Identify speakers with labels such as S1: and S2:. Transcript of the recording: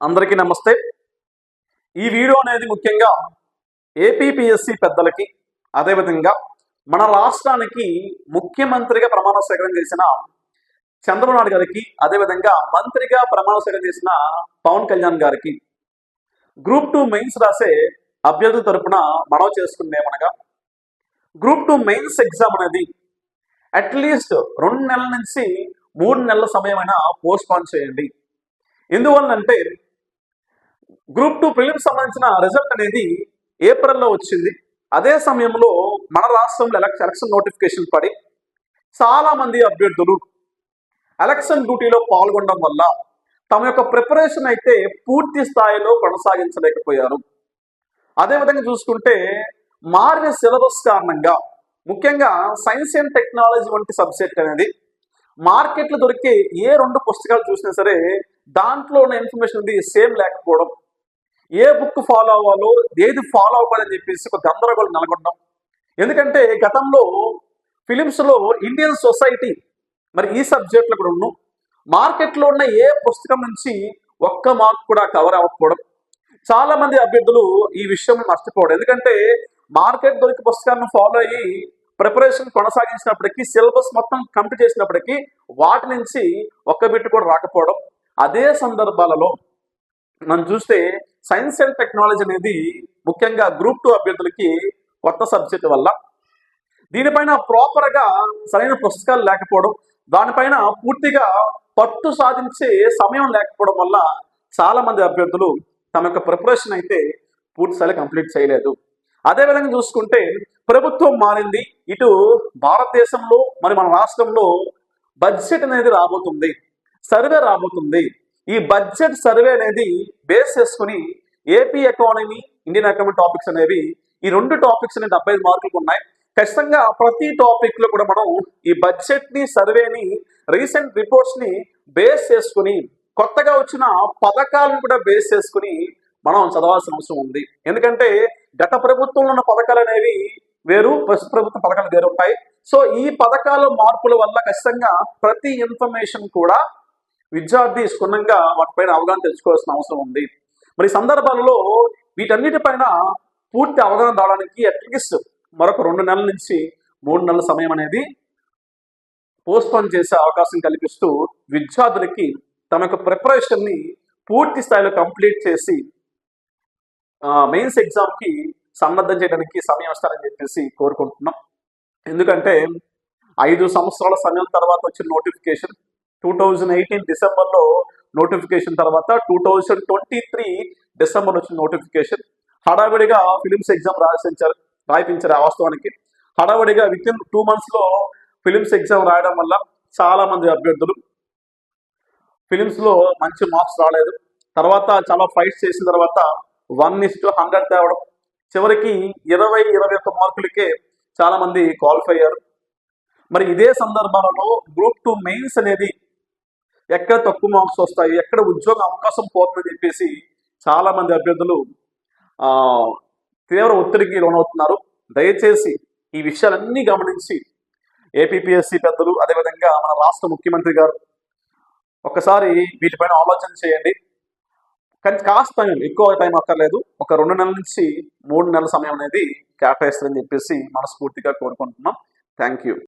S1: అందరికీ నమస్తే. ఈ వీడియో అనేది ముఖ్యంగా ఏపీపీఎస్సి పెద్దలకి అదేవిధంగా మన రాష్ట్రానికి ముఖ్యమంత్రిగా ప్రమాణ స్వీకారం చేసిన చంద్రబాబు నాయుడు గారికి అదేవిధంగా మంత్రిగా ప్రమాణ స్వీకారం చేసిన పవన్ కళ్యాణ్ గారికి గ్రూప్ టూ మెయిన్స్ రాసే అభ్యర్థుల తరపున మనవి చేసుకునేమనగా గ్రూప్ టూ మెయిన్స్ ఎగ్జామ్ అనేది అట్లీస్ట్ రెండు నెలల నుంచి మూడు నెలల సమయమైనా పోస్ట్ పోన్ చేయండి ఎందువల్లంటే గ్రూప్ టూ ప్రిలిమ్స్ సంబంధించిన రిజల్ట్ అనేది ఏప్రిల్లో వచ్చింది. అదే సమయంలో మన రాష్ట్రంలో ఎలక్షన్ ఎలక్షన్ నోటిఫికేషన్ పడి చాలా మంది అభ్యర్థులు ఎలక్షన్ డ్యూటీలో పాల్గొనడం వల్ల తమ యొక్క ప్రిపరేషన్ అయితే పూర్తి స్థాయిలో కొనసాగించలేకపోయారు. అదేవిధంగా చూసుకుంటే మారిన సిలబస్ కారణంగా ముఖ్యంగా సైన్స్ అండ్ టెక్నాలజీ వంటి సబ్జెక్ట్ అనేది మార్కెట్లో దొరికే ఏ రెండు పుస్తకాలు చూసినా సరే దాంట్లో ఉన్న ఇన్ఫర్మేషన్ ఉంది సేమ్ లేకపోవడం ఏ బుక్ ఫాలో అవ్వాలో ఏది ఫాలో అవ్వాలని చెప్పేసి ఒక గందరగోళం నెలకొంటాం ఎందుకంటే గతంలో ఫిలిమ్స్లో ఇండియన్ సొసైటీ మరి ఈ సబ్జెక్టులు కూడా ఉన్నాం మార్కెట్లో ఉన్న ఏ పుస్తకం నుంచి ఒక్క మార్క్ కూడా కవర్ అవ్వకపోవడం. చాలా మంది అభ్యర్థులు ఈ విషయం నష్టపోవడం. ఎందుకంటే మార్కెట్ దొరికి పుస్తకాలను ఫాలో అయ్యి ప్రిపరేషన్ కొనసాగించినప్పటికీ సిలబస్ మొత్తం కంప్లీట్ చేసినప్పటికీ వాటి నుంచి ఒక్క బిట్టు కూడా రాకపోవడం. అదే సందర్భాలలో మనం చూస్తే సైన్స్ అండ్ టెక్నాలజీ అనేది ముఖ్యంగా గ్రూప్ టూ అభ్యర్థులకి కొత్త సబ్జెక్ట్ వల్ల. దీనిపైన ప్రాపర్గా సరైన పుస్తకాలు లేకపోవడం దానిపైన పూర్తిగా పట్టు సాధించే సమయం లేకపోవడం వల్ల చాలా మంది అభ్యర్థులు తమ యొక్క ప్రిపరేషన్ అయితే పూర్తి కంప్లీట్ చేయలేదు. అదేవిధంగా చూసుకుంటే ప్రభుత్వం మారింది ఇటు భారతదేశంలో మరి మన రాష్ట్రంలో బడ్జెట్ అనేది రాబోతుంది సర్వే రాబోతుంది. ఈ బడ్జెట్ సర్వే అనేది బేస్ చేసుకుని AP economy Indian economy topics అనేవి ఈ రెండు టాపిక్స్ అనేది డెబ్బై ఐదు మార్కులకు ఉన్నాయి. ఖచ్చితంగా ప్రతి టాపిక్లో కూడా మనం ఈ బడ్జెట్ని సర్వేని రీసెంట్ రిపోర్ట్స్ని బేస్ చేసుకుని కొత్తగా వచ్చిన పథకాలను కూడా బేస్ చేసుకుని మనం చదవాల్సిన అవసరం ఉంది. ఎందుకంటే గత ప్రభుత్వంలో ఉన్న పథకాలు అనేవి వేరు ప్రస్తుత ప్రభుత్వ పథకాలు వేరు ఉంటాయి సో ఈ పథకాల మార్పుల వల్ల ఖచ్చితంగా ప్రతి ఇన్ఫర్మేషన్ కూడా విద్యార్థి క్షుణ్ణంగా వాటిపైన అవగాహన తెలుసుకోవాల్సిన అవసరం ఉంది. మరి సందర్భాలలో వీటన్నిటిపైన పూర్తి అవగాహన రావడానికి అట్లీస్ట్ మరొక రెండు నెలల నుంచి మూడు నెలల సమయం అనేది పోస్ట్పోన్ చేసే అవకాశం కల్పిస్తూ విద్యార్థులకి తమ యొక్క ప్రిపరేషన్ని పూర్తి స్థాయిలో కంప్లీట్ చేసి మెయిన్స్ ఎగ్జామ్కి సన్నద్ధం చేయడానికి సమయం ఇస్తారని చెప్పేసి కోరుకుంటున్నాం. ఎందుకంటే ఐదు సంవత్సరాల సమయం తర్వాత వచ్చిన నోటిఫికేషన్ టూ థౌజండ్ ఎయిటీన్ డిసెంబర్లో నోటిఫికేషన్ తర్వాత two thousand twenty three December వచ్చిన నోటిఫికేషన్. హడావిడిగా ఫిలిమ్స్ ఎగ్జామ్ రాసించారు రాయిపించారు ఆ వాస్తవానికి. హడావిడిగా విత్ ఇన్ టూ మంత్స్లో ఫిలిమ్స్ ఎగ్జామ్ రాయడం వల్ల చాలా మంది అభ్యర్థులు ఫిలిమ్స్లో మంచి మార్క్స్ రాలేదు. తర్వాత చాలా ఫైట్స్ చేసిన తర్వాత వన్ ఇస్ టు హండ్రెడ్ తేవడం. చివరికి ఇరవై ఇరవై ఒక్క మార్కులకే చాలామంది క్వాలిఫై అయ్యారు. మరి ఇదే సందర్భాలలో గ్రూప్ టూ మెయిన్స్ అనేది ఎక్కడ తక్కువ మార్క్స్ వస్తాయి ఎక్కడ ఉద్యోగ అవకాశం పోతుందని చెప్పేసి చాలా మంది అభ్యర్థులు తీవ్ర ఒత్తిడికి లోనవుతున్నారు. దయచేసి ఈ విషయాలన్నీ గమనించి ఏపీపీఎస్సీ పెద్దలు అదేవిధంగా మన రాష్ట్ర ముఖ్యమంత్రి గారు ఒకసారి వీటిపైన ఆలోచన చేయండి. కానీ కాస్త టైం ఎక్కువ టైం అక్కర్లేదు. ఒక రెండు నెలల నుంచి మూడు నెలల సమయం అనేది కేటాయిస్తారని చెప్పేసి మనస్ఫూర్తిగా కోరుకుంటున్నాం. Thank you.